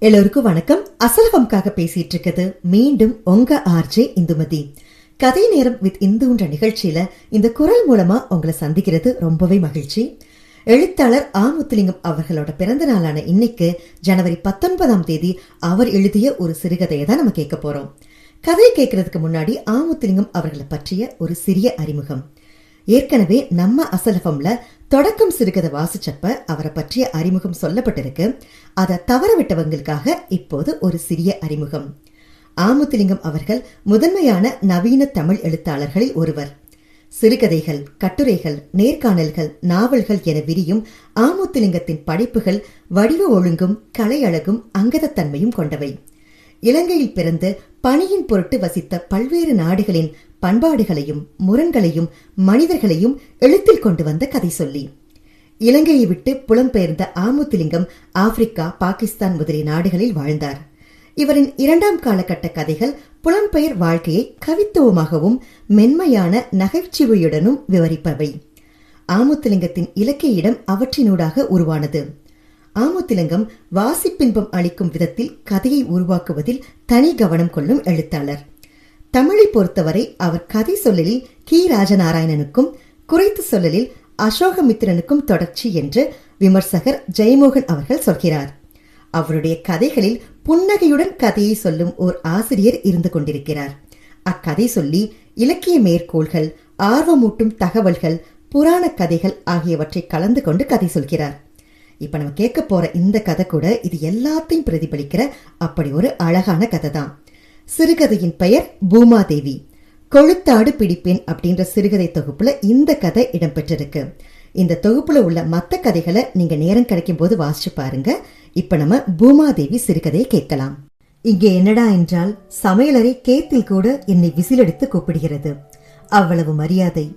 எல்லோருக்கும் வணக்கம். அசலகம்காக பேசிட்டு இருக்குது மீண்டும் உங்க ஆர்ஜே இந்துமதி. கதை நேரம் வித் இந்துன்ற நிகழ்ச்சியில இந்த குரல் மூலமா உங்களை சந்திக்கிறது ரொம்பவே மகிழ்ச்சி. எழுத்தாளர் ஆ முத்துலிங்கம் அவர்களோட பிறந்த நாளான இன்னைக்கு ஜனவரி பத்தொன்பதாம் தேதி அவர் எழுதிய ஒரு சிறுகதையை தான் நம்ம கேட்க போறோம். கதை கேட்கறதுக்கு முன்னாடி ஆமுத்துலிங்கம் அவர்களை பற்றிய ஒரு சிறிய அறிமுகம். ஏற்கனவே நம்ம அசலஃபம்ல தொடக்கம் சிறுகதை வாசிச்சப்ப அவரை பற்றிய அறிமுகம் சொல்லப்பட்டிருக்கு. அதை தவற விட்டவங்களுக்காக இப்போது ஒரு சிறிய அறிமுகம். ஆமுத்திலிங்கம் அவர்கள் முதன்மையான நவீன தமிழ் எழுத்தாளர்களில் ஒருவர். சிறுகதைகள் கட்டுரைகள் நேர்காணல்கள் நாவல்கள் என விரியும் ஆமுத்திலிங்கத்தின் படைப்புகள் வடிவ ஒழுங்கும் கலை அழகும் அங்கதத்தன்மையும் கொண்டவை. இலங்கையில் பிறந்து பணியின் பொருட்டு வசித்த பல்வேறு நாடுகளின் பண்பாடுகளையும் முரண்களையும் மனிதர்களையும் எழுத்தில் கொண்டு வந்த கதை சொல்லி. இலங்கையை விட்டு புலம்பெயர்ந்த ஆமுத்திலிங்கம் ஆப்பிரிக்கா பாகிஸ்தான் முதலிய நாடுகளில் வாழ்ந்தார். இவரின் இரண்டாம் காலகட்ட கதைகள் புலம்பெயர் வாழ்க்கையை கவித்துவமாகவும் மென்மையான நகைச்சுவையுடனும் விவரிப்பவை. ஆமுத்திலிங்கத்தின் இலக்கிய இடம் அவற்றினூடாக உருவானது. ஆமுத்திலங்கம் வாசிப்பின்பம் அளிக்கும் விதத்தில் கதையை உருவாக்குவதில் தனி கவனம் கொள்ளும் எழுத்தாளர். தமிழை பொறுத்தவரை அவர் கதை சொல்லலில் கி. ராஜநாராயணனுக்கும் குறைத்து சொல்லலில் அசோகமித்திரனுக்கும் தொடர்ச்சி என்று விமர்சகர் ஜெயமோகன் அவர்கள் சொல்கிறார். அவருடைய கதைகளில் புன்னகையுடன் கதையை சொல்லும் ஓர் ஆசிரியர் இருந்து கொண்டிருக்கிறார். அக்கதை சொல்லி இலக்கிய மேற்கோள்கள் ஆர்வமூட்டும் தகவல்கள் புராண கதைகள் ஆகியவற்றை கலந்து கொண்டு கதை சொல்கிறார். இப்ப நம்ம கேட்க போற இந்த கதை கூட இது எல்லாத்தையும் பிரதிபலிக்கிற அப்படி ஒரு அழகான கதை தான் சிறுகதையின் பெயர் பூமாதேவி. கொழுத்தாடு பிடிப்பேன் அப்படின்ற சிறுகதை தொகுப்புல இந்த கதை இடம்பெற்றிருக்கு. இந்த தொகுப்புல உள்ள மத்த கதைகளை நீங்க நேரம் கிடைக்கும் போது வாசிச்சு பாருங்க. இப்ப நம்ம பூமாதேவி சிறுகதையை கேட்கலாம். இங்கே என்னடா என்றால் சமையலறை கேத்தில் கூட என்னை விசிலெடுத்து கூப்பிடுகிறது. அவ்வளவு மரியாதை.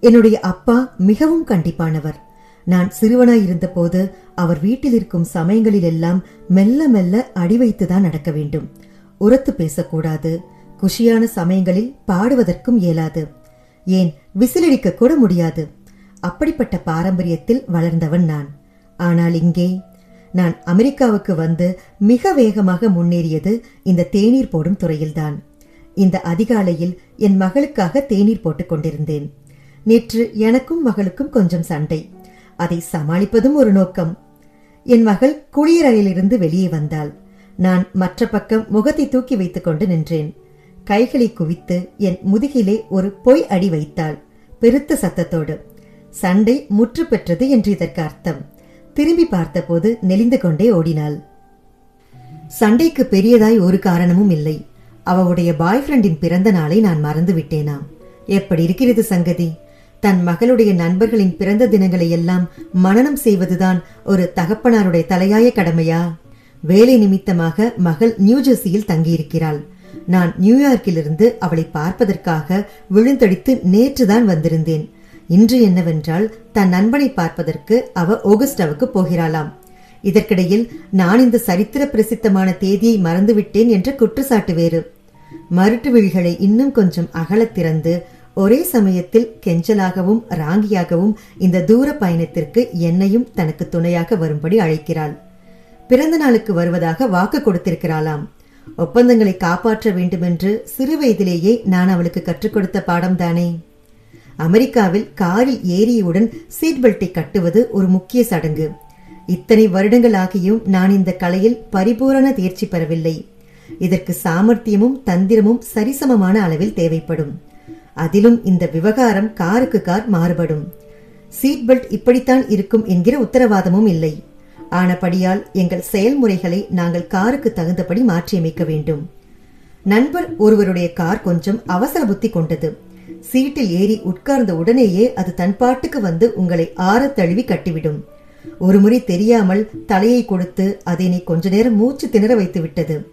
என்னுடைய அப்பா மிகவும் கண்டிப்பானவர். நான் சிறுவனாய் இருந்தபோது அவர் வீட்டில் இருக்கும் சமயங்களில் எல்லாம் மெல்ல மெல்ல அடி வைத்துதான் நடக்க வேண்டும். உரத்து பேசக்கூடாது. குஷியான சமயங்களில் பாடுவதற்கும் இயலாது. ஏன்? விசிலடிக்க கூட முடியாது. அப்படிப்பட்ட பாரம்பரியத்தில் வளர்ந்தவன் நான். ஆனால் இங்கே நான் அமெரிக்காவுக்கு வந்து மிக வேகமாக முன்னேறியது இந்த தேநீர் போடும் துறையில்தான். இந்த அதிகாலையில் என் மகளுக்காக தேநீர் போட்டுக் கொண்டிருந்தேன். நேற்று எனக்கும் மகளுக்கும் கொஞ்சம் சண்டை. அதை சமாளிப்பதும் ஒரு நோக்கம். என் மகள் குளியலறையிலிருந்து வெளியே வந்தாள். நான் மற்ற பக்கம் முகத்தை தூக்கி வைத்துக் கொண்டு நின்றேன். கைகளை குவித்து என் முதுகிலே ஒரு பொய் அடி வைத்தாள் பெருத்த சத்தத்தோடு. சண்டை முற்று பெற்றது என்று இதற்கு அர்த்தம். திரும்பி பார்த்தபோது நெளிந்து கொண்டே ஓடினாள். சண்டைக்கு பெரியதாய் ஒரு காரணமும் இல்லை. அவளுடைய பாய் ஃப்ரெண்டின் பிறந்த நாளை நான் மறந்து விட்டேனாம் எப்படி இருக்கிறது சங்கதி? தன் மகளுடைய நண்பர்களின் பிறந்த தினங்களை எல்லாம் மனனம் செய்வதுதான் ஒரு தகப்பனாருடைய தலையாய கடமையா? வேலை நிமித்தமாக மகள் நியூஜெர்சியில் தங்கியிருக்கிறாள். நான் நியூயார்க்கிலிருந்து அவளை பார்ப்பதற்காக விழுந்தடித்து நேற்றுதான் வந்திருந்தேன். இன்று என்னவென்றால் தன் நண்பனை பார்ப்பதற்கு அவ ஓகஸ்டாவுக்கு போகிறாளாம். இதற்கிடையில் நான் இந்த சரித்திர பிரசித்தமான தேதியை மறந்துவிட்டேன் என்ற குற்றச்சாட்டு வேறு. மருட்டு விழிகளை இன்னும் கொஞ்சம் அகலத் திறந்து ஒரே சமயத்தில் கெஞ்சலாகவும் ராங்கியாகவும் இந்த தூர பயணத்திற்கு என்னையும் தனக்கு துணையாக வரும்படி அழைக்கிறாள். பிறந்த நாளுக்கு வருவதாக வாக்கு கொடுத்திருக்கிறாளாம். ஒப்பந்தங்களை காப்பாற்ற வேண்டுமென்று சிறு வயதிலேயே நான் அவளுக்கு கற்றுக் கொடுத்த பாடம்தானே அமெரிக்காவில் காரில் ஏறியவுடன் சீட் பெல்ட்டை கட்டுவது ஒரு முக்கிய சடங்கு. இத்தனை வருடங்கள் ஆகியும் நான் இந்த கலையில் பரிபூரண தேர்ச்சி பெறவில்லை. இதற்கு சாமர்த்தியமும் தந்திரமும் சரிசமமான அளவில் தேவைப்படும். அதிலும் இந்த விவகாரம் காருக்கு கார் மாறுபடும். சீட் பெல்ட் இப்படித்தான் இருக்கும் என்கிற உத்தரவாதமும் இல்லை. ஆனபடியால் எங்கள் செயல்முறைகளை நாங்கள் காருக்கு தகுந்தபடி மாற்றியமைக்க வேண்டும். நண்பர் ஒருவருடைய கார் கொஞ்சம் அவசர புத்தி கொண்டது. சீட்டில் ஏறி உட்கார்ந்த உடனேயே அது தன் பாட்டுக்கு வந்து உங்களை ஆற தழுவி கட்டிவிடும். ஒருமுறை தெரியாமல் தலையை கொடுத்து அதை நீ கொஞ்ச நேரம் மூச்சு திணற வைத்து விட்டது.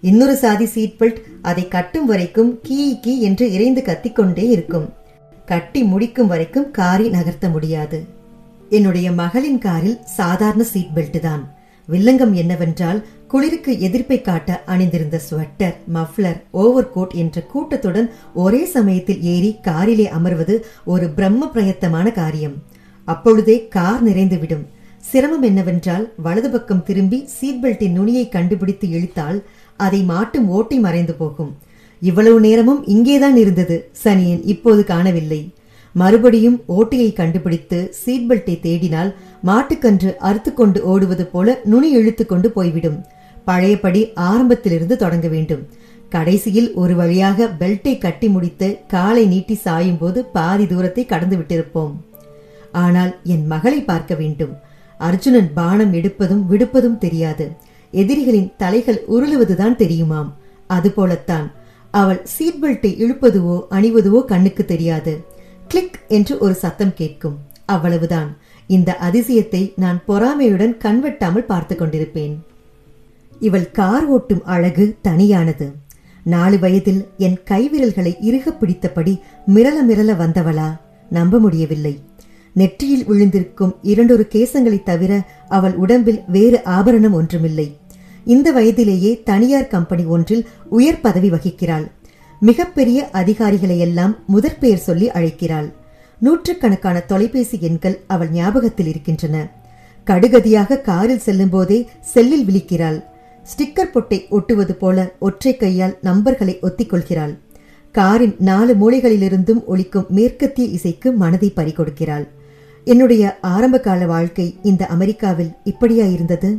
இன்னொரு சாதி சீட் பெல்ட் அதை கட்டும் வரைக்கும் கீ கீ என்று இறைந்து கத்திக்கொண்டே இருக்கும். கட்டி முடிக்கும் வரைக்கும் காரை நகர்த்த முடியாது. என்னுடைய மகளின் காரில் சாதாரண சீட் பெல்ட் தான். வில்லங்கம் என்னவென்றால் குளிருக்கு எதிர்ப்பை காட்ட அணிந்திருந்த ஸ்வெட்டர் மஃப்ளர் ஓவர் கோட் என்ற கூட்டத்துடன் ஒரே சமயத்தில் ஏறி காரிலே அமர்வது ஒரு பிரம்ம பிரயத்தமான காரியம். அப்பொழுதே கார் நிறைந்துவிடும். சிரமம் என்னவென்றால் வலது பக்கம் திரும்பி சீட் பெல்ட்டின் நுனியை கண்டுபிடித்து இழுத்தால் அதை மாட்டும் ஓட்டி மறைந்து போகும். இவ்வளவு நேரமும் இங்கேதான் இருந்தது. சனியன் இப்போது காணவில்லை. மறுபடியும் ஓட்டையை கண்டுபிடித்து சீட் பெல்ட்டை தேடினால் மாட்டுக்கன்று அறுத்து கொண்டு ஓடுவது போல நுனி இழுத்து கொண்டு போய்விடும். பழையபடி ஆரம்பத்திலிருந்து தொடங்க வேண்டும். கடைசியில் ஒரு வழியாக பெல்ட்டை கட்டி முடித்து காலை நீட்டி சாயும் போது பாதி தூரத்தை கடந்து விட்டிருப்போம். ஆனால் என் மகளை பார்க்க வேண்டும். அர்ஜுனன் பானம் எடுப்பதும் விடுப்பதும் தெரியாது. எதிரிகளின் தலைகள் உருளுவதுதான் தெரியுமாம். அதுபோலத்தான். அவள் சீட் பெல்ட்டை இழுப்பதுவோ அணிவதுவோ கண்ணுக்கு தெரியாது. கிளிக் என்று ஒரு சத்தம் கேட்கும். அவ்வளவுதான். இந்த அதிசயத்தை நான் பொறாமையுடன் கண்வெட்டாமல் பார்த்து கொண்டிருப்பேன். இவள் கார் ஓட்டும் அழகு தனியானது. நாலு வயதில் என் கைவிரல்களை இறுக பிடித்தபடி மிரள மிரள வந்தவளா? நம்ப முடியவில்லை. நெற்றியில் விழுந்திருக்கும் இரண்டொரு கேசங்களைத் தவிர அவள் உடம்பில் வேறு ஆபரணம் ஒன்றுமில்லை. இந்த வயதிலேயே தனியார் கம்பெனி ஒன்றில் உயர் பதவி வகிக்கிறாள். மிகப்பெரிய அதிகாரிகளையெல்லாம் முதற் பெயர் சொல்லி அழைக்கிறாள். நூற்றுக்கணக்கான தொலைபேசி எண்கள் அவள் ஞாபகத்தில் இருக்கின்றன. கடுகதியாக காரில் செல்லும் போதே செல்லில் விழிக்கிறாள். ஸ்டிக்கர் பொட்டை ஒட்டுவது போல ஒற்றை கையால் நம்பர்களை ஒத்திக்கொள்கிறாள். காரின் நாலு மூலைகளிலிருந்தும் ஒழிக்கும் மேற்கத்திய இசைக்கு மனதை பறிகொடுக்கிறாள். என்னுடைய ஆரம்பகால வாழ்க்கை இந்த அமெரிக்காவில் இப்படியா இருந்தது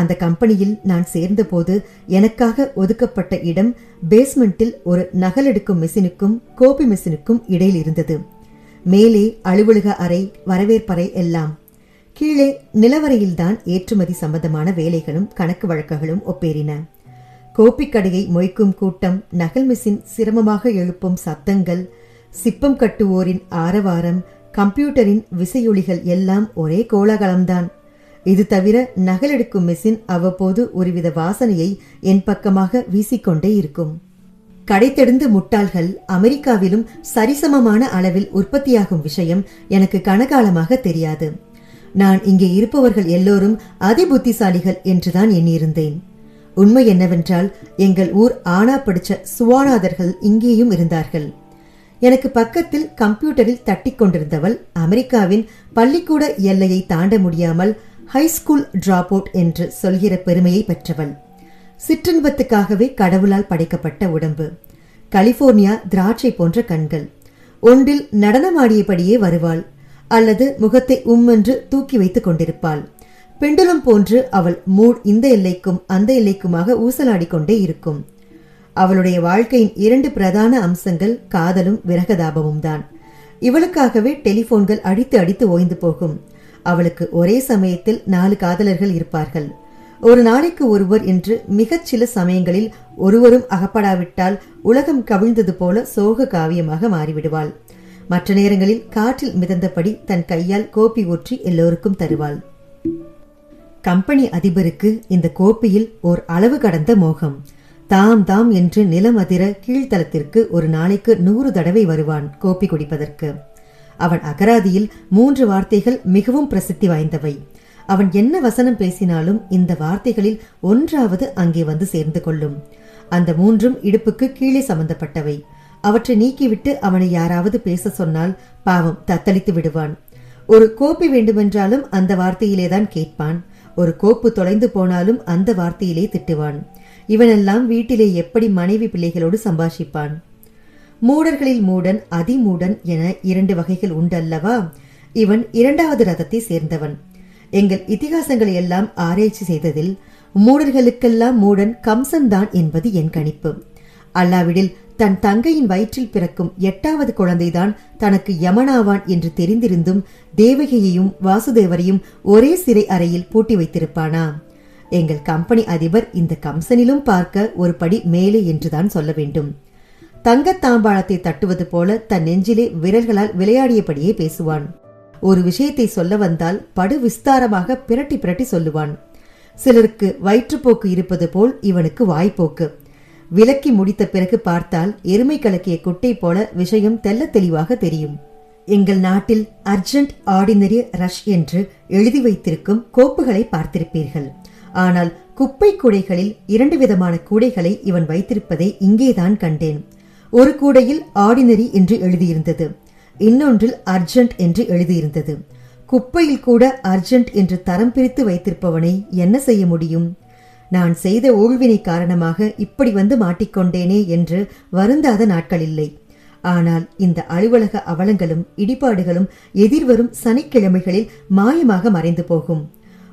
அந்த கம்பெனியில் நான் சேர்ந்தபோது எனக்காக ஒதுக்கப்பட்ட இடம் பேஸ்மெண்டில் ஒரு நகலெடுக்கும் மெஷினுக்கும் கோபி மெஷினுக்கும் இடையில் இருந்தது. மேலே அலுவலக அறை வரவேற்பறை எல்லாம். கீழே நிலவரையில்தான் ஏற்றுமதி சம்பந்தமான வேலைகளும் கணக்கு வழக்குகளும் ஒப்பேறின. கோப்பிக்கடையை மொய்க்கும் கூட்டம் நகல் மிஷின் சிரமமாக எழுப்பும் சத்தங்கள் சிப்பம் கட்டுவோரின் ஆரவாரம் கம்ப்யூட்டரின் விசையொலிகள் எல்லாம் ஒரே கோலாகலம்தான். இது தவிர நகலெடுக்கும் மெஷின் அவ்வப்போது ஒருவித வாசனையை என் பக்கமாக வீசிக்கொண்டே இருக்கும். கடைத்தெடுந்து முட்டாள்கள் அமெரிக்காவிலும் சரிசமமான அளவில் உற்பத்தியாகும் விஷயம் எனக்கு கனகாலமாக தெரியாது. நான் இங்கே இருப்பவர்கள் எல்லோரும் அதிபுத்திசாலிகள் என்றுதான் எண்ணியிருந்தேன். உண்மை என்னவென்றால் எங்கள் ஊர் ஆனா படிச்ச சுவானாதர்கள் இங்கேயும் இருந்தார்கள். எனக்கு பக்கத்தில் கம்ப்யூட்டரில் தட்டிக்கொண்டிருந்தவள் அமெரிக்காவின் பள்ளிக்கூட எல்லையை தாண்ட முடியாமல் ஹைஸ்கூல் டிராப் அவுட் என்று சொல்கிற பெருமையை பெற்றவள். சிற்றின்பத்துக்காகவே கடவுளால் படைக்கப்பட்ட உடம்பு. கலிபோர்னியா திராட்சை போன்ற கண்கள். ஒன்றில் நடனமாடியபடியே வருவாள். அல்லது முகத்தை உம்மென்று தூக்கி வைத்துக் கொண்டிருப்பாள். பெண்டுலம் போன்று அவள் மூட் இந்த எல்லைக்கும் அந்த எல்லைக்குமாக ஊசலாடிக்கொண்டே இருக்கும். அவளுடைய வாழ்க்கையின் இரண்டு பிரதான அம்சங்கள் காதலும் விரகதாபமும் தான் இவளுக்காகவே டெலிபோன்கள் அடித்து அடித்து ஓய்ந்து போகும். அவளுக்கு ஒரே சமயத்தில் நாலு காதலர்கள் இருப்பார்கள். ஒரு நாளைக்கு ஒருவர் என்று மிகச் சில சமயங்களில் ஒருவரும் அகப்படாவிட்டால் உலகம் கவிழ்ந்தது போல சோக காவியமாக மாறிவிடுவாள். மற்ற நேரங்களில் காற்றில் மிதந்தபடி தன் கையால் கோப்பி ஊற்றி எல்லோருக்கும் தருவாள். கம்பெனி அதிபருக்கு இந்த கோப்பியில் ஓர் அளவு கடந்த மோகம். தாம் தாம் என்று நிலம் அதிர கீழ்த்தளத்திற்கு ஒரு நாளைக்கு நூறு தடவை வருவான் கோப்பி குடிப்பதற்கு. அவன் அகராதியில் மூன்று வார்த்தைகள் மிகவும் பிரசித்தி வாய்ந்தவை. அவன் என்ன வசனம் பேசினாலும் இந்த வார்த்தைகளில் ஒன்றாவது அங்கே வந்து சேர்ந்து கொள்ளும். அந்த மூன்றும் இடுப்புக்கு கீழே சம்பந்தப்பட்டவை. அவற்றை நீக்கிவிட்டு அவனை யாராவது பேச சொன்னால் பாவம் தத்தளித்து விடுவான். ஒரு கோப்பி வேண்டுமென்றாலும் அந்த வார்த்தையிலேதான் கேட்பான். ஒரு கோப்பு தொலைந்து போனாலும் அந்த வார்த்தையிலே திட்டுவான். இவனெல்லாம் வீட்டிலே எப்படி மனைவி பிள்ளைகளோடு சம்பாஷிப்பான்? மூடர்களில் மூடன் அதிமூடன் என இரண்டு வகைகள் உண்டல்லவா? இவன் இரண்டாவது ரதத்தை சேர்ந்தவன். எங்கள் இதிகாசங்களை எல்லாம் ஆராய்ச்சி செய்ததில் மூடர்களுக்கெல்லாம் மூடன் கம்சன்தான் என்பது என் கணிப்பு. அல்லாவிடில் தன் தங்கையின் வயிற்றில் பிறக்கும் எட்டாவது குழந்தைதான் தனக்கு யமனாவான் என்று தெரிந்திருந்தும் தேவகியையும் வாசுதேவரையும் ஒரே சிறை அறையில் பூட்டி வைத்திருப்பானா? எங்கள் கம்பெனி அதிபர் இந்த கம்சனிலும் பார்க்க ஒரு படி மேலே என்றுதான் சொல்ல வேண்டும். தங்கத்தாம்பாளத்தை தட்டுவது போல தன் நெஞ்சிலே விரல்களால் விளையாடியபடியே பேசுவான். ஒரு விஷயத்தை சொல்ல வந்தால் படு விஸ்தாரமாக பிரட்டி பிரட்டி சொல்லுவான். சிலருக்கு வயிற்றுப்போக்கு இருப்பது போல் இவனுக்கு வாய்ப்போக்கு. விலக்கி முடித்த பிறகு பார்த்தால் எருமை கலக்கிய குட்டை போல விஷயம் தெல்ல தெளிவாக தெரியும். எங்கள் நாட்டில் அர்ஜென்ட் ஆர்டினரி ரஷ் என்று எழுதி வைத்திருக்கும் கோப்புகளை பார்த்திருப்பீர்கள். ஆனால் குப்பை கூடைகளில் இரண்டு விதமான கூடைகளை இவன் வைத்திருப்பதை இங்கேதான் கண்டேன். ஒரு கூடையில் ஆர்டினரி என்று எழுதியிருந்தது. இன்னொன்றில் அர்ஜென்ட் என்று எழுதியிருந்தது. குப்பையில் கூட அர்ஜென்ட் என்று தரம் பிரித்து வைத்திருப்பவனை என்ன செய்ய முடியும்? நான் செய்த ஊழ்வினை காரணமாக இப்படி வந்து மாட்டிக்கொண்டேனே என்று வருந்தாத நாட்கள் இல்லை ஆனால் இந்த அலுவலக அவலங்களும் இடிபாடுகளும் எதிர்வரும் சனிக்கிழமைகளில் மாயமாக மறைந்து போகும்.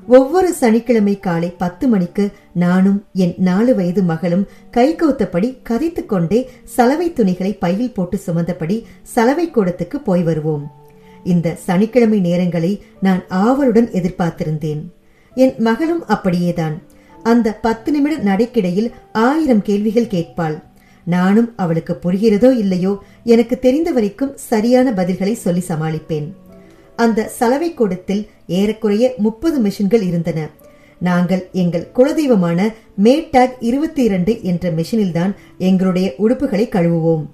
ஒவ்வொரு சனிக்கிழமை காலை பத்து மணிக்கு நானும் என் நாலு வயது மகளும் கைகோத்தபடி கதைத்து கொண்டே சலவை துணிகளை பையில் போட்டு சுமந்தபடி சலவை கூடத்துக்கு போய் வருவோம். இந்த சனிக்கிழமை நேரங்களை நான் ஆவலுடன் எதிர்பார்த்திருந்தேன். என் மகளும் அப்படியேதான். அந்த பத்து நிமிட நடைக்கிடையில் ஆயிரம் கேள்விகள் கேட்பாள். நானும் அவளுக்கு புரிகிறதோ இல்லையோ எனக்கு தெரிந்த வரைக்கும் சரியான பதில்களை சொல்லி சமாளிப்பேன். அந்த சலவை கூடத்தில் ஏறக்குறைய முப்பது மிஷின்கள் இருந்தன. நாங்கள் எங்கள் குலதெய்வமான மேட்டாக் இருபத்தி இரண்டு என்ற மெஷினில்தான் எங்களுடைய உடுப்புகளை கழுவுவோம்.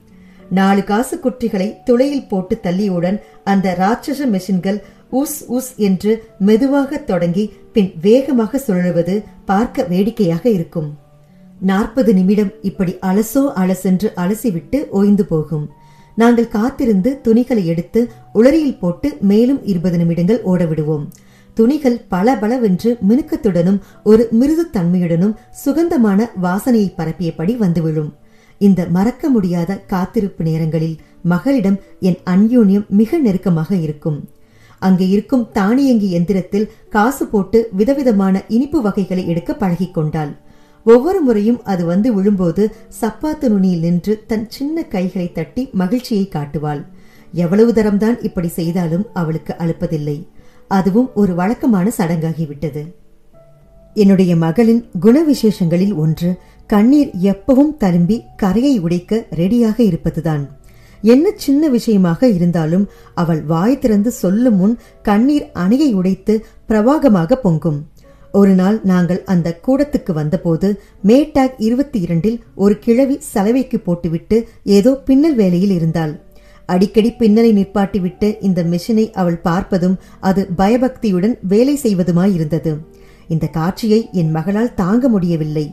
நாலு காசு குற்றிகளை துளையில் போட்டு தள்ளியவுடன் அந்த ராட்சச மெஷின்கள் உஸ் உஸ் என்று மெதுவாக தொடங்கி பின் வேகமாக சுழலுவது பார்க்க வேடிக்கையாக இருக்கும். நாற்பது நிமிடம் இப்படி அலசோ அலசென்று அலசிவிட்டு ஓய்ந்து போகும். நாங்கள் காத்திருந்து துணிகளை எடுத்து உளறியில் போட்டு மேலும் இருபது நிமிடங்கள் ஓட விடுவோம் துணிகள் பல பலவென்று மினுக்கத்துடனும் ஒரு மிருது தன்மையுடனும் சுகந்தமான வாசனையை பரப்பியபடி வந்து விழும் இந்த மறக்க முடியாத காத்திருப்பு நேரங்களில் மகளிடம் என் அன்யூன்யம் மிக நெருக்கமாக இருக்கும். அங்கே இருக்கும் தானியங்கி எந்திரத்தில் காசு போட்டு விதவிதமான இனிப்பு வகைகளை எடுக்க பழகிக் கொண்டாள். ஒவ்வொரு முறையும் அது வந்து விழும்போது சப்பாத்து நுனியில் நின்று தன் சின்ன கைகளை தட்டி மகிழ்ச்சியை காட்டுவாள். எவ்வளவு தரம்தான் இப்படி செய்தாலும் அவளுக்கு அழுப்பதில்லை அதுவும் ஒரு வழக்கமான சடங்காகிவிட்டது. என்னுடைய மகளின் குண விசேஷங்களில் ஒன்று கண்ணீர் எப்பவும் தரும்பி கரையை உடைக்க ரெடியாக இருப்பதுதான். என்ன சின்ன விஷயமாக இருந்தாலும் அவள் வாய் திறந்து சொல்லும் முன் கண்ணீர் அணையை உடைத்து பிரவாகமாக பொங்கும். ஒரு நாள் நாங்கள் அந்த கூடத்துக்கு வந்தபோது மேட்டாக் இருபத்தி இரண்டில் ஒரு கிழவி சலவைக்கு போட்டுவிட்டு ஏதோ பின்னல் வேலையில் இருந்தாள். அடிக்கடி பின்னலை நிற்பாட்டிவிட்டு இந்த மிஷினை அவள் பார்ப்பதும் அது பயபக்தியுடன் வேலை செய்வதுமாயிருந்தது. இந்த காட்சியை என் மகளால் தாங்க முடியவில்லை.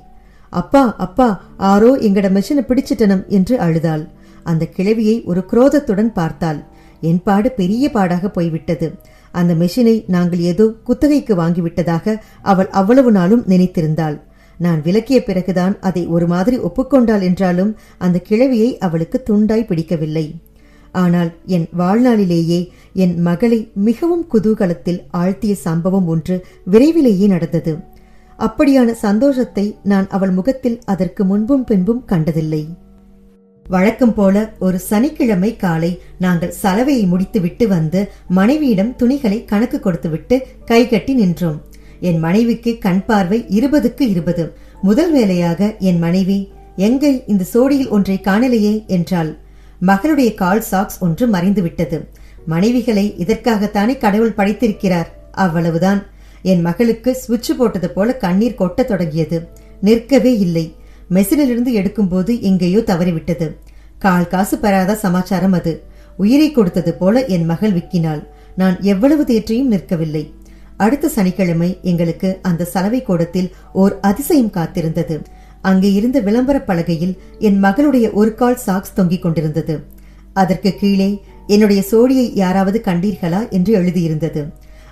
அப்பா அப்பா ஆரோ எங்கட மிஷினை பிடிச்சிட்டனம் என்று அழுதாள். அந்த கிழவியை ஒரு குரோதத்துடன் பார்த்தாள். என் பாடு பெரிய பாடாக போய்விட்டது. அந்த மெஷினை நாங்கள் ஏதோ குத்தகைக்கு வாங்கிவிட்டதாக அவள் அவ்வளவு நாளும் நினைத்திருந்தாள். நான் விலக்கிய பிறகுதான் அதை ஒரு மாதிரி ஒப்புக்கொண்டாள் என்றாலும் அந்த கிழவியை அவளுக்கு துண்டாய் பிடிக்கவில்லை. ஆனால் என் வாழ்நாளிலேயே என் மகளை மிகவும் குதூகலத்தில் ஆழ்த்திய சம்பவம் ஒன்று விரைவிலேயே நடந்தது. அப்படியான சந்தோஷத்தை நான் அவள் முகத்தில் அதற்கு முன்பும் பின்பும் கண்டதில்லை. வழக்கம் போல ஒரு சனிக்கிழமை காலை நாங்கள் சலவையை முடித்துவிட்டு வந்து மனைவியிடம் துணிகளை கணக்கு கொடுத்துவிட்டு கைகட்டி நின்றோம். என் மனைவிக்கு கண் பார்வை இருபதுக்கு இருபது. முதல் வேலையாக என் மனைவி எங்கே இந்த சோடியில் ஒன்றை காணலையே? என்றாள். மகளுடைய கால் சாக்ஸ் ஒன்று மறைந்து விட்டது. மனைவிகளை இதற்காகத்தானே கடவுள் படைத்திருக்கிறார்? அவ்வளவுதான். என் மகளுக்கு சுவிட்ச் போட்டது போல கண்ணீர் கொட்டத் தொடங்கியது. நிற்கவே இல்லை. மெஷினிலிருந்து எடுக்கும்போது எங்கேயோ தவறிவிட்டது. கால் காசு பெறாத சமாச்சாரம் அது. உயிரை கொடுத்தது போல என் மகள் விக்கினாள். நான் எவ்வளவு தேற்றியும் நிற்கவில்லை. அடுத்த சனிக்கிழமை எங்களுக்கு அந்த சலவை கூடத்தில் ஓர் அதிசயம் காத்திருந்தது. அங்கே இருந்த விளம்பர பலகையில் என் மகளுடைய ஒரு கால் சாக்ஸ் தொங்கிக் கொண்டிருந்தது. அதற்கு கீழே என்னுடைய சோடியை யாராவது கண்டீர்களா? என்று எழுதியிருந்தது.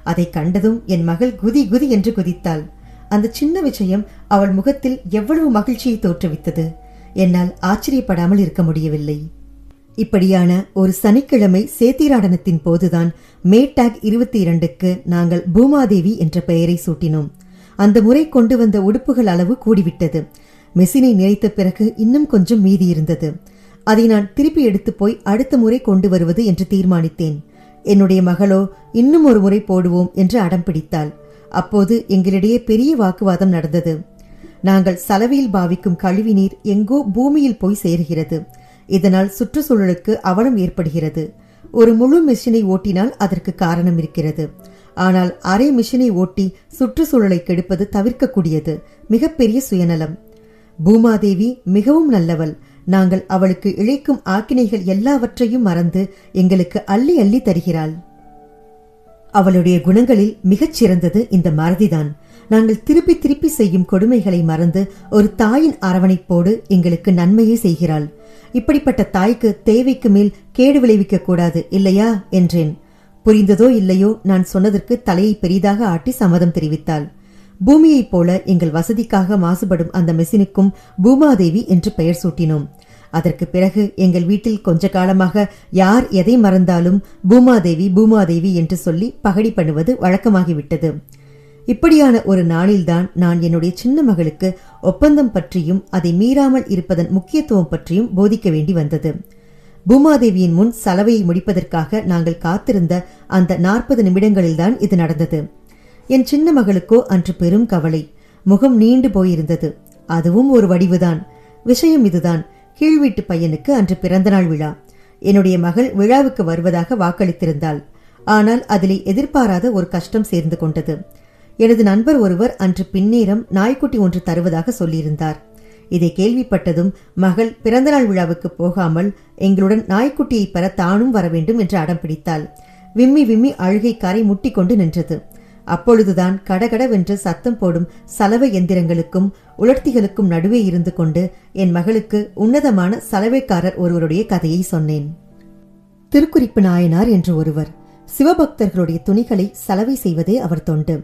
அதை கண்டதும் என் மகள் குதி குதி என்று குதித்தாள். அந்த சின்ன விஷயம் அவள் முகத்தில் எவ்வளவு மகிழ்ச்சியை தோற்றுவித்தது. என்னால் ஆச்சரியப்படாமல் இருக்க முடியவில்லை. இப்படியான ஒரு சனிக்கிழமை சேத்திராடனத்தின் போதுதான் மேட்டாக் இருபத்தி இரண்டுக்கு நாங்கள் பூமாதேவி என்ற பெயரை சூட்டினோம். அந்த முறை கொண்டு வந்த உடுப்புகள் அளவு கூடிவிட்டது. மெஷினை நிறைத்த பிறகு இன்னும் கொஞ்சம் மீதி இருந்தது. அதை நான் திருப்பி எடுத்து போய் அடுத்த முறை கொண்டு வருவது என்று தீர்மானித்தேன். என்னுடைய மகளோ இன்னும் ஒரு முறை போடுவோம் என்று அடம் பிடித்தாள். அப்போது எங்களிடையே பெரிய வாக்குவாதம் நடந்தது. நாங்கள் சலவையில் பாவிக்கும் கழிவு நீர் எங்கோ பூமியில் போய் சேர்கிறது. இதனால் சுற்றுச்சூழலுக்கு அவலம் ஏற்படுகிறது. ஒரு முழு மிஷினை ஓட்டினால் அதற்கு காரணம் இருக்கிறது. ஆனால் அரை மிஷினை ஓட்டி சுற்றுச்சூழலை கெடுப்பது தவிர்க்கக்கூடியது. மிகப்பெரிய சுயநலம். பூமாதேவி மிகவும் நல்லவள். நாங்கள் அவளுக்கு இழைக்கும் ஆக்கினைகள் எல்லாவற்றையும் மறந்து எங்களுக்கு அள்ளி அள்ளி தருகிறாள். அவளுடைய குணங்களில் மிகச் சிறந்தது இந்த மறதிதான் நாங்கள் திருப்பி திருப்பி செய்யும் கொடுமைகளை மறந்து ஒரு தாயின் அரவணைப்போடு எங்களுக்கு நன்மையை செய்கிறாள். இப்படிப்பட்ட தாய்க்கு தேவைக்கு மேல் கேடு விளைவிக்க கூடாது இல்லையா? என்றேன். புரிந்ததோ இல்லையோ நான் சொன்னதற்கு தலையை பெரிதாக ஆட்டி சம்மதம் தெரிவித்தாள். பூமியைப் போல எங்கள் வசதிக்காக மாசுபடும் அந்த மெஷினுக்கும் பூமாதேவி என்று பெயர் சூட்டினோம். அதற்கு பிறகு எங்கள் வீட்டில் கொஞ்ச காலமாக யார் எதை மறந்தாலும் பூமாதேவி பூமாதேவி என்று சொல்லி பகடி பண்ணுவது வழக்கமாகிவிட்டது. இப்படியான ஒரு நாளில்தான் நான் என்னுடைய சின்ன மகளுக்கு ஒப்பந்தம் பற்றியும் அதை மீறாமல் இருப்பதன் முக்கியத்துவம் பற்றியும் போதிக்க வேண்டி வந்தது. பூமாதேவியின் முன் சலவையை முடிப்பதற்காக நாங்கள் காத்திருந்த அந்த நாற்பது நிமிடங்களில்தான் இது நடந்தது. என் சின்ன மகளுக்கோ அன்று பெரும் கவலை. முகம் நீண்டு போயிருந்தது. அதுவும் ஒரு வடிவுதான். விஷயம் இதுதான். கீழ்வீட்டு பையனுக்கு அன்று பிறந்தநாள் விழா. என்னுடைய மகள் விழாவுக்கு வருவதாக வாக்களித்திருந்தாள். ஆனால் அதிலே எதிர்பாராத ஒரு கஷ்டம் சேர்ந்து கொண்டது. எனது நண்பர் ஒருவர் அன்று பின்னேரம் நாய்க்குட்டி ஒன்று தருவதாக சொல்லியிருந்தார். இதை கேள்விப்பட்டதும் மகள் பிறந்தநாள் விழாவுக்கு போகாமல் எங்களுடன் நாய்க்குட்டியை பெற தானும் வர வேண்டும் என்று அடம் பிடித்தாள். விம்மி விம்மி அழுகை காரை முட்டிக்கொண்டு நின்றது. அப்பொழுதுதான் கடகடவென்று சத்தம் போடும் சலவை எந்திரங்களுக்கும் உலர்த்திகளுக்கும் நடுவே இருந்து கொண்டு என் மகளுக்கு உன்னதமான சலவைக்காரர் ஒருவருடைய கதையை சொன்னேன். திருக்குறிப்பு நாயனார் என்று ஒருவர் சிவபக்தர்களுடைய துணிகளை சலவை செய்வதே அவர் தொண்டு.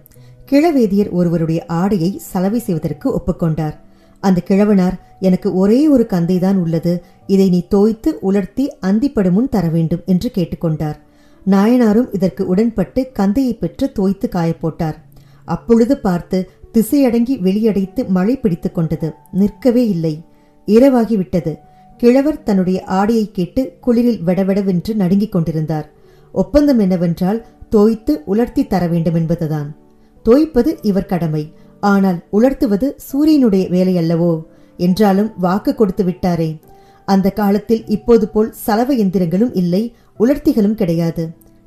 கிழவேதியர் ஒருவருடைய ஆடையை சலவை செய்வதற்கு ஒப்புக்கொண்டார். அந்த கிழவனார் எனக்கு ஒரே ஒரு கந்தைதான் உள்ளது. இதை நீ தோய்த்து உலர்த்தி அந்திப்படும் தர வேண்டும் என்று கேட்டுக்கொண்டார். நாயனாரும் இதற்கு உடன்பட்டு கந்தையை பெற்று தோய்த்து காயப்போட்டார் அப்பொழுது பார்த்து திசையடங்கி வெளியடைத்து மழை பிடித்துக் கொண்டது. நிற்கவே இல்லை. இரவாகிவிட்டது. கிழவர் தன்னுடைய ஆடையை கேட்டு குளிரில் வெடவெடவென்று நடுங்கிக் கொண்டிருந்தார். ஒப்பந்தம் என்னவென்றால் தோய்த்து உலர்த்தி தர வேண்டும் என்பதுதான். தோய்ப்பது இவர் கடமை. ஆனால் உலர்த்துவது சூரியனுடைய வேலை அல்லவோ என்றாலும் வாக்கு கொடுத்து விட்டாரே. அந்த காலத்தில் இப்போது போல் சலவ எந்திரங்களும் இல்லை உலர்த்திகளும் கிடையாது.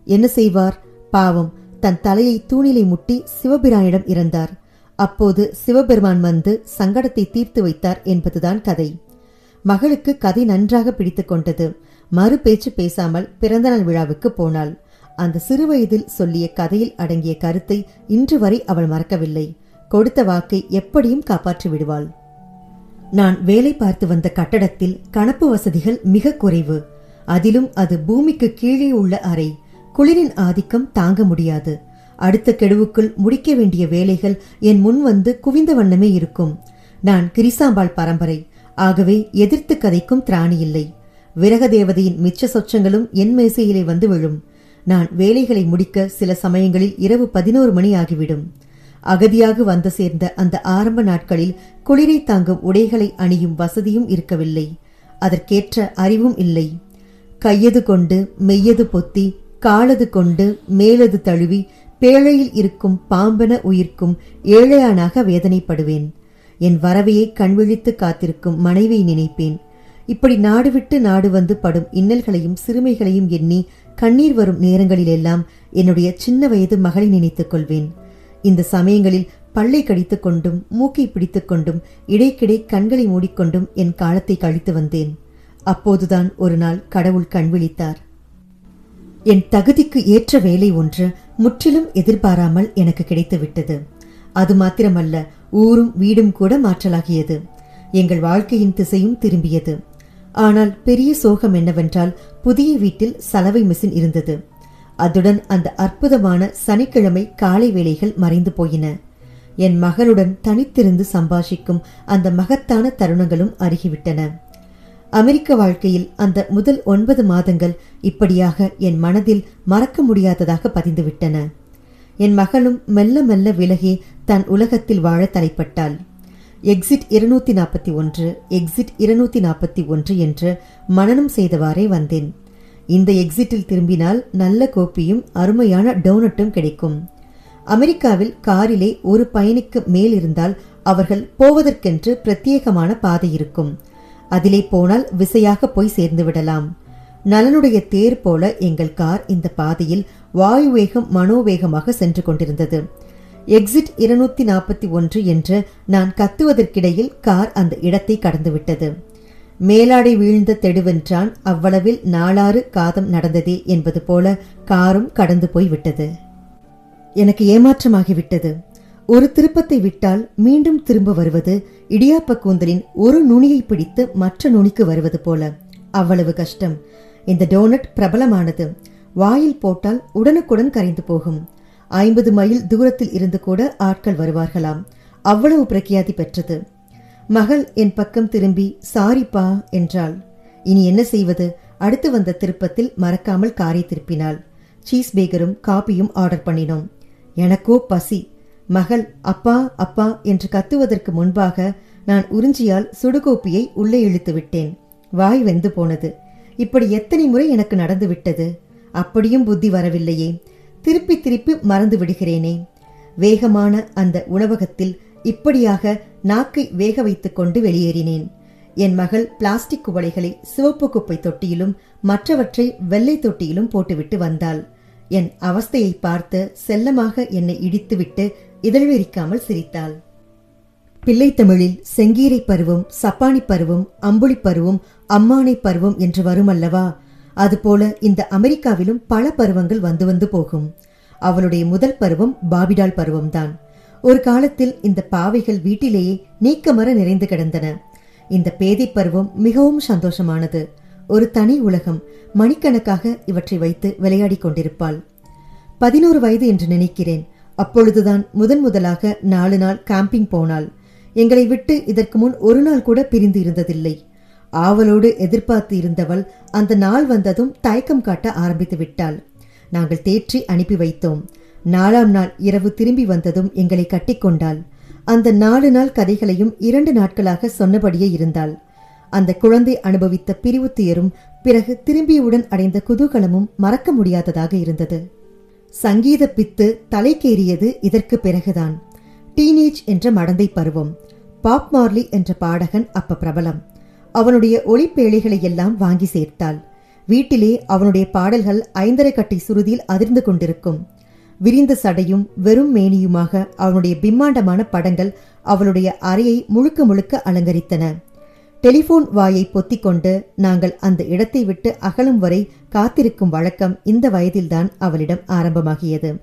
என்ன செய்வார்? பாவம் தன் தலையை தூணிலை முட்டி சிவபிரானிடம் இறந்தார். அப்போது சிவபெருமான் வந்து சங்கடத்தை தீர்த்து வைத்தார் என்பதுதான் கதை. மகளுக்கு கதை நன்றாக பிடித்துக் கொண்டது. மறு பேச்சு பேசாமல் பிறந்தநாள் விழாவுக்கு போனாள். அந்த சிறுவயதில் சொல்லிய கதையில் அடங்கிய கருத்தை இன்று வரை அவள் மறக்கவில்லை. கொடுத்த வாக்கை எப்படியும் காப்பாற்றி விடுவாள். நான் வேலை பார்த்து வந்த கட்டடத்தில் கணப்பு வசதிகள் மிக குறைவு. அதிலும் அது பூமிக்கு கீழே உள்ள அறை. குளிரின் ஆதிக்கம் தாங்க முடியாது. அடுத்த கெடுவுக்குள் முடிக்க வேண்டிய வேலைகள் என் முன் வந்து குவிந்த வண்ணமே இருக்கும். நான் கிரிசாம்பாள் பரம்பரை. ஆகவே எதிர்த்து கதைக்கும் திராணி இல்லை. விரக தேவதையின் மிச்ச சொச்சங்களும் என் மேசையிலே வந்து விழும். நான் வேலைகளை முடிக்க சில சமயங்களில் இரவு பதினோரு மணி ஆகிவிடும். அகதியாக வந்து சேர்ந்த அந்த ஆரம்ப நாட்களில் குளிரை தாங்கும் உடைகளை அணியும் வசதியும் இருக்கவில்லை. அதற்கேற்ற அறிவும் இல்லை. கையது கொண்டு மெய்யது பொத்தி காலது கொண்டு மேலது தழுவி பேழையில் இருக்கும் பாம்பன உயிர்க்கும் ஏழையானாக வேதனைப்படுவேன். என் வரவையை கண்விழித்து காத்திருக்கும் மனைவியை நினைப்பேன். இப்படி நாடுவிட்டு நாடு வந்து படும் இன்னல்களையும் சிறுமைகளையும் எண்ணி கண்ணீர் வரும் நேரங்களிலெல்லாம் என்னுடைய சின்ன வயது மகளை நினைத்துக் கொள்வேன். இந்த சமயங்களில் பல்லை கடித்துக் கொண்டும் மூக்கை பிடித்துக் கொண்டும் இடைக்கிடை கண்களை மூடிக்கொண்டும் என் காலத்தை கழித்து வந்தேன். அப்போதுதான் ஒரு நாள் கடவுள் கண் விழித்தார். என் தகுதிக்கு ஏற்ற வேலை ஒன்று முற்றிலும் எதிர்பாராமல் எனக்கு கிடைத்துவிட்டது. அது மாத்திரமல்ல ஊரும் வீடும் கூட மாற்றலாகியது. எங்கள் வாழ்க்கையின் திசையும் திரும்பியது. ஆனால் பெரிய சோகம் என்னவென்றால் புதிய வீட்டில் சலவை மிஷின் இருந்தது. அதுடன் அந்த அற்புதமான சனிக்கிழமை காலை வேளைகள் மறைந்து போயின. என் மகளுடன் தனித்திருந்து சம்பாஷிக்கும் அந்த மகத்தான தருணங்களும் அருகிவிட்டன. அமெரிக்க வாழ்க்கையில் அந்த முதல் ஒன்பது மாதங்கள் இப்படியாக என் மனதில் மறக்க முடியாததாக பதிந்துவிட்டன. என் மகளும் மெல்ல மெல்ல விலகி தன் உலகத்தில் வாழ தலைப்பட்டாள். எக்ஸிட் இருநூத்தி நாற்பத்தி ஒன்று எக்ஸிட் இருநூத்தி நாற்பத்தி ஒன்று என்று மனனம் செய்தவாறே வந்தேன். இந்த எக்ஸிட்டில் திரும்பினால் நல்ல கோப்பியும் அருமையான டோனட்டும் கிடைக்கும். அமெரிக்காவில் காரிலே ஒரு பயணிக்கு மேல் இருந்தால் அவர்கள் போவதற்கென்று பிரத்யேகமான பாதை இருக்கும். அதிலே போனால் விசையாக போய் சேர்ந்து விடலாம். நலனுடைய தேர் போல எங்கள் கார் இந்த பாதையில் வாயு வேகம் மனோவேகமாக சென்று கொண்டிருந்தது. எக்ஸிட் இருநூத்தி நாற்பத்தி ஒன்று என்று நான் கத்துவதற்கிடையில் கார் அந்த இடத்தை கடந்துவிட்டது. மேலாடை வீழ்ந்த தெடுவென்றான். அவ்வளவில் நாளாறு காதம் நடந்ததே என்பது போல காரும் கடந்து போய் விட்டது எனக்கு ஏமாற்றமாகிவிட்டது. ஒரு திருப்பத்தை விட்டால் மீண்டும் திரும்ப வருவது இடியாப்ப கூந்தலின் ஒரு நுனியை பிடித்து மற்ற நுனிக்கு வருவது போல அவ்வளவு கஷ்டம். இந்த டோனட் பிரபலமானது. வாயில் போட்டால் உடனுக்குடன் கரைந்து போகும். ஐம்பது மைல் தூரத்தில் இருந்து கூட ஆட்கள் வருவார்களாம். அவ்வளவு பிரக்கியாதி பெற்றது. மகள் என் பக்கம் திரும்பி சாரிப்பா என்றாள். இனி என்ன செய்வது? அடுத்து வந்த திருப்பத்தில் மறக்காமல் காரை திருப்பினாள். சீஸ் பேக்கரும் காபியும் ஆர்டர் பண்ணினோம். எனக்கோ பசி. மகள் அப்பா அப்பா என்று கத்துவதற்கு முன்பாக நான் உறிஞ்சியால் சுடுகோப்பியை உள்ளே இழுத்து விட்டேன். வாய் வெந்து போனது. இப்படி எத்தனை முறை எனக்கு நடந்து விட்டது? அப்படியும் புத்தி வரவில்லையே. திருப்பி திருப்பி மறந்து விடுகிறேனே. வேகமான அந்த உணவகத்தில் இப்படியாக நாக்கை வேக வைத்துக் கொண்டு வெளியேறினேன். என் மகள் பிளாஸ்டிக் குவளைகளை சிவப்பு குப்பை தொட்டியிலும் மற்றவற்றை வெள்ளை தொட்டியிலும் போட்டுவிட்டு வந்தாள். என் அவஸ்தையை பார்த்து செல்லமாக என்னை இடித்துவிட்டு இதழ்வெறிக்காமல் சிரித்தாள். பிள்ளைத்தமிழில் செங்கீரை பருவம் சப்பானி பருவம் அம்புலி பருவம் அம்மானை பருவம் என்று வரும் அல்லவா அதுபோல இந்த அமெரிக்காவிலும் பல பருவங்கள் வந்து வந்து போகும். அவளுடைய முதல் பருவம் பாபிடால் பருவம்தான். ஒரு காலத்தில் இந்த பாவைகள் வீட்டிலேயே நீக்கமர நிறைந்து கிடந்தன. இந்த பேதை பருவம் மிகவும் சந்தோஷமானது. ஒரு தனி உலகம் மணிக்கணக்காக இவற்றை வைத்து விளையாடிக் கொண்டிருப்பாள். பதினோரு வயது என்று நினைக்கிறேன். அப்பொழுதுதான் முதன் முதலாக நாலு நாள் கேம்பிங் போனாள். எங்களை விட்டு இதற்கு முன் ஒரு நாள் கூட பிரிந்து இருந்ததில்லை. ஆவலோடு எதிர்பார்த்து இருந்தவள் அந்த நாள் வந்ததும் தயக்கம் காட்ட ஆரம்பித்து விட்டாள். நாங்கள் தேற்றி அனுப்பி வைத்தோம். நாலாம் நாள் இரவு திரும்பி வந்ததும் எங்களை கட்டிக்கொண்டாள் அந்த நாலு நாள் கதைகளையும் இரண்டு நாட்களாக சொன்னபடியே இருந்தாள். அந்த குழந்தை அனுபவித்த பிரிவு துயரும் பிறகு திரும்பியவுடன் அடைந்த குதூகலமும் மறக்க முடியாததாக இருந்தது. சங்கீத பித்து தலைக்கேறியது இதற்கு பிறகுதான். டீனேஜ் என்ற மடந்தை பருவம். பாப் மார்லி என்ற பாடகன் அப்ப பிரபலம். அவனுடைய ஒளிப்பேழைகளை எல்லாம் வாங்கி சேர்த்தாள். வீட்டிலே அவனுடைய பாடல்கள் ஐந்தரை கட்டை சுருதியில் அதிர்ந்து கொண்டிருக்கும். விரிந்த சடையும் வெறும் மேனியுமாக அவனுடைய பிம்மாண்டமான படங்கள் அவளுடைய அறையை முழுக்க முழுக்க அலங்கரித்தன. டெலிபோன் வாயை பொத்திக்கொண்டு நாங்கள் அந்த இடத்தை விட்டு அகலும் வரை காத்திருக்கும் வழக்கம் இந்த வயதில்தான் அவளிடம் ஆரம்பமாகியது.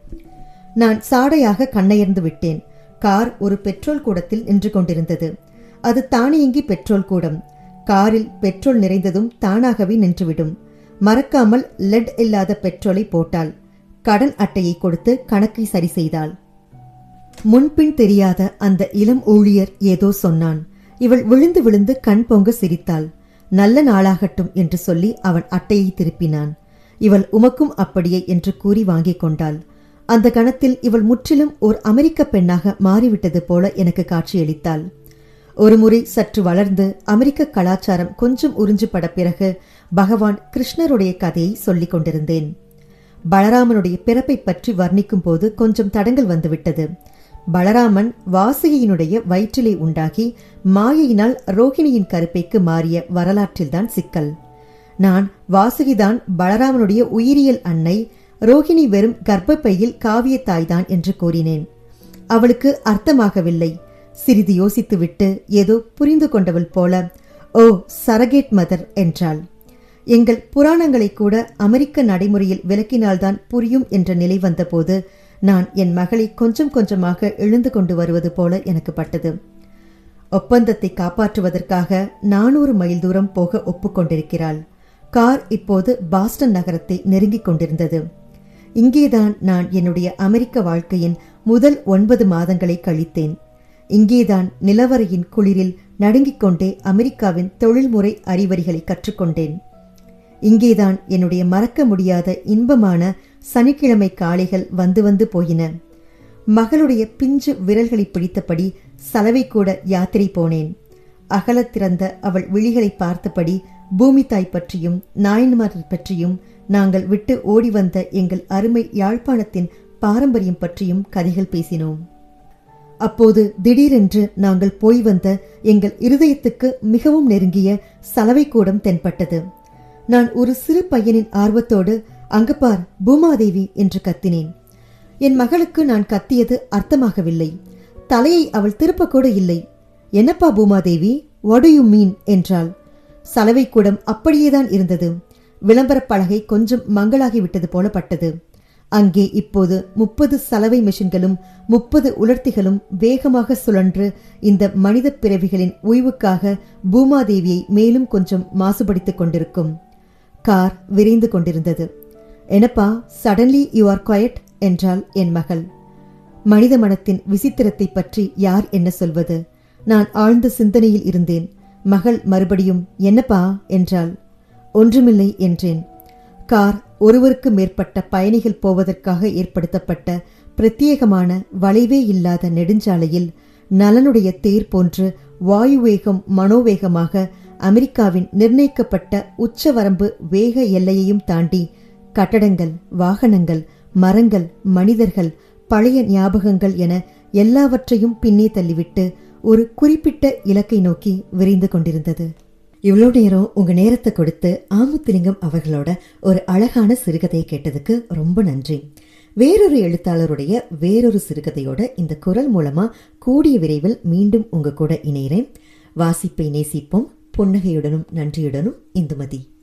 நான் சாடையாக கண்ணயர்ந்து விட்டேன். கார் ஒரு பெட்ரோல் கூடத்தில் நின்று கொண்டிருந்தது. அது தானியங்கி பெட்ரோல் கூடம். காரில் பெட்ரோல் நிறைந்ததும் தானாகவே நின்றுவிடும். மறக்காமல் லெட் இல்லாத பெட்ரோலை போட்டாள். கடன் அட்டையை கொடுத்து கணக்கை சரி செய்தாள். முன்பின் தெரியாத அந்த இளம் ஊழியர் ஏதோ சொன்னான். இவள் விழுந்து விழுந்து கண் பொங்க சிரித்தாள். நல்ல நாளாகட்டும் என்று சொல்லி அவன் அட்டையை திருப்பினான். இவள் உமக்கும் அப்படியே என்று கூறி வாங்கிக் கொண்டாள். அந்த கணத்தில் இவள் முற்றிலும் ஓர் அமெரிக்க பெண்ணாக மாறிவிட்டது போல எனக்கு காட்சியளித்தாள். ஒருமுறை சற்று வளர்ந்து அமெரிக்க கலாச்சாரம் கொஞ்சம் உறிஞ்சுபட பிறகு பகவான் கிருஷ்ணருடைய கதையை சொல்லிக் கொண்டிருந்தேன். பலராமனுடைய பிறப்பை பற்றி வர்ணிக்கும் போது கொஞ்சம் தடங்கள் வந்துவிட்டது. பலராமன் வாசுகியினுடைய வயிற்றிலே உண்டாகி மாயையினால் ரோகிணியின் கருப்பைக்கு மாறிய வரலாற்றில்தான் சிக்கல். நான் வாசுகிதான் பலராமனுடைய உயிரியல் அன்னை ரோகிணி வெறும் கர்ப்பப்பையில் காவிய தாய்தான் என்று கூறினேன். அவளுக்கு அர்த்தமாகவில்லை. சிறிது யோசித்துவிட்டு ஏதோ புரிந்து கொண்டவள் போல ஓ சரகேட் மதர் என்றாள். எங்கள் புராணங்களை கூட அமெரிக்க நடைமுறையில் விளக்கினால்தான் புரியும் என்ற நிலை வந்தபோது நான் என் மகளை கொஞ்சம் கொஞ்சமாக எழுந்து கொண்டு வருவது போல எனக்கு பட்டது. ஒப்பந்தத்தை காப்பாற்றுவதற்காக நானூறு மைல் தூரம் போக ஒப்புக்கொண்டிருக்கிறாள் கார் இப்போது பாஸ்டன் நகரத்தை நெருங்கிக் கொண்டிருந்தது. இங்கேதான் நான் என்னுடைய அமெரிக்க வாழ்க்கையின் முதல் ஒன்பது மாதங்களை கழித்தேன். இங்கேதான் நிலவரையின் குளிரில் நடுங்கிக் கொண்டே அமெரிக்காவின் தொழில்முறை அறிவறிகளை கற்றுக்கொண்டேன். இங்கேதான் என்னுடைய மறக்க முடியாத இன்பமான சனிக்கிழமை காளைகள் வந்து வந்து போயின. மகளுடைய பிஞ்சு விரல்களை பிடித்தபடி சலவை கூட யாத்திரை போனேன். அகலத் திறந்த அவள் விழிகளை பார்த்தபடி பூமி தாய் பற்றியும் நாயன்மார் பற்றியும் நாங்கள் விட்டு ஓடி வந்த எங்கள் அருமை யாழ்ப்பாணத்தின் பாரம்பரியம் பற்றியும் கதைகள் பேசினோம். அப்போது திடீரென்று நாங்கள் போய் வந்த எங்கள் இருதயத்துக்கு மிகவும் நெருங்கிய சலவை கூடம் தென்பட்டது. நான் ஒரு சிறு பையனின் ஆர்வத்தோடு அங்கு பார் பூமாதேவி என்று கத்தினேன். என் மகளுக்கு நான் கத்தியது அர்த்தமாகவில்லை. தலையை அவள் திருப்பக்கூட இல்லை. என்னப்பா பூமாதேவி வாட் யூ மீன் என்றாள். சலவை கூடம் அப்படியேதான் இருந்தது. விளம்பரப் பலகை கொஞ்சம் மங்களாகிவிட்டது போல பட்டது அங்கே இப்போது முப்பது சலவை மிஷின்களும் முப்பது உலர்த்திகளும் வேகமாக சுழன்று இந்த மனித பிறவிகளின் ஓய்வுக்காக பூமாதேவியை மேலும் கொஞ்சம் மாசுபடுத்திக் கொண்டிருக்கும். கார் விரைந்து கொண்டிருந்தது. எனப்பா சடன்லி யூ ஆர் குவயட் என்றாள் என் மகள். மனித மனத்தின் விசித்திரத்தை பற்றி யார் என்ன சொல்வது? நான் ஆழ்ந்த சிந்தனையில் இருந்தேன். மகள் மறுபடியும் என்னப்பா? என்றாள். ஒன்றுமில்லை என்றேன். கார் ஒருவருக்கு மேற்பட்ட பயணிகள் போவதற்காக ஏற்படுத்தப்பட்ட பிரத்யேகமான வளைவே இல்லாத நெடுஞ்சாலையில் நலனுடைய தேர் போன்று வாயுவேகம் மனோவேகமாக அமெரிக்காவின் நிர்ணயிக்கப்பட்ட உச்சவரம்பு வேக எல்லையையும் தாண்டி கட்டடங்கள் வாகனங்கள் மரங்கள் மனிதர்கள் பழைய ஞாபகங்கள் என எல்லாவற்றையும் பின்னே தள்ளிவிட்டு ஒரு குறிப்பிட்ட இலக்கை நோக்கி விரைந்து கொண்டிருந்தது. இவ்வளோ நேரம் உங்க நேரத்தை கொடுத்து ஆமுத்திலிங்கம் அவர்களோட ஒரு அழகான சிறுகதையை கேட்டதுக்கு ரொம்ப நன்றி. வேறொரு எழுத்தாளருடைய வேறொரு சிறுகதையோட இந்த குரல் மூலமா கூடிய விரைவில் மீண்டும் உங்க கூட இணைகிறேன். வாசிப்பை நேசிப்போம். புன்னகையுடனும் நன்றியுடனும் இந்துமதி.